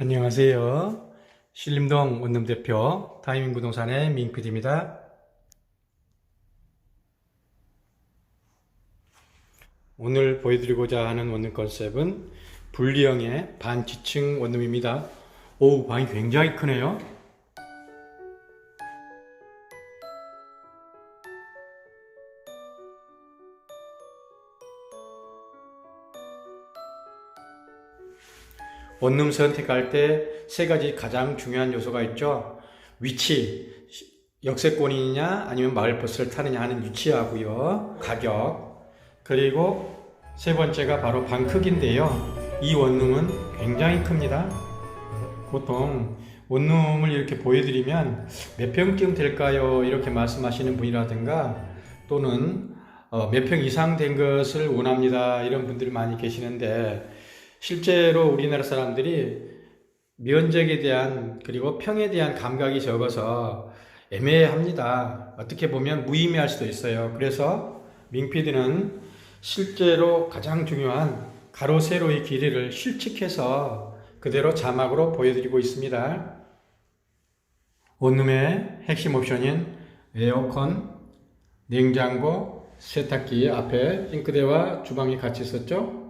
안녕하세요. 신림동 원룸 대표 타이밍 부동산의 민PD입니다. 오늘 보여드리고자 하는 원룸 컨셉은 분리형의 반지층 원룸입니다. 오, 방이 굉장히 크네요. 원룸 선택할 때 세 가지 가장 중요한 요소가 있죠. 위치, 역세권이냐 아니면 마을버스를 타느냐 하는 위치하고요. 가격, 그리고 세 번째가 바로 방 크기인데요. 이 원룸은 굉장히 큽니다. 보통 원룸을 이렇게 보여드리면 몇 평쯤 될까요? 이렇게 말씀하시는 분이라든가 또는 어, 몇평 이상 된 것을 원합니다. 이런 분들이 많이 계시는데 실제로 우리나라 사람들이 면적에 대한 그리고 평에 대한 감각이 적어서 애매합니다. 어떻게 보면 무의미할 수도 있어요. 그래서 민피디는 실제로 가장 중요한 가로 세로의 길이를 실측해서 그대로 자막으로 보여드리고 있습니다. 원룸의 핵심 옵션인 에어컨, 냉장고, 세탁기 앞에 싱크대와 주방이 같이 있었죠.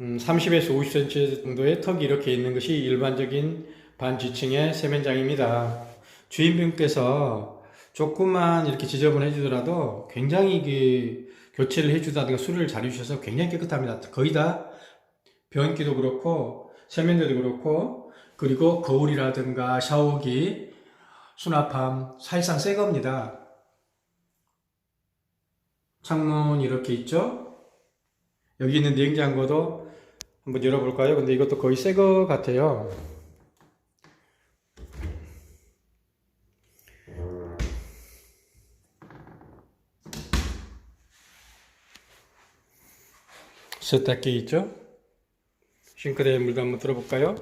음, 30에서 50cm 정도의 턱이 이렇게 있는 것이 일반적인 반지층의 세면장입니다. 주인분께서 조금만 이렇게 지저분 해 주더라도 굉장히 그 교체를 해주다든가 수리를 잘 해주셔서 굉장히 깨끗합니다. 거의 다 변기도 그렇고 세면대도 그렇고 그리고 거울이라든가 샤워기, 수납함 사실상 새 겁니다. 창문 이렇게 있죠? 여기 있는 냉장고도 한번 열어볼까요? 근데 이것도 거의 새 거 같아요. 세탁기 있죠? 싱크대에 물도 한번 들어볼까요?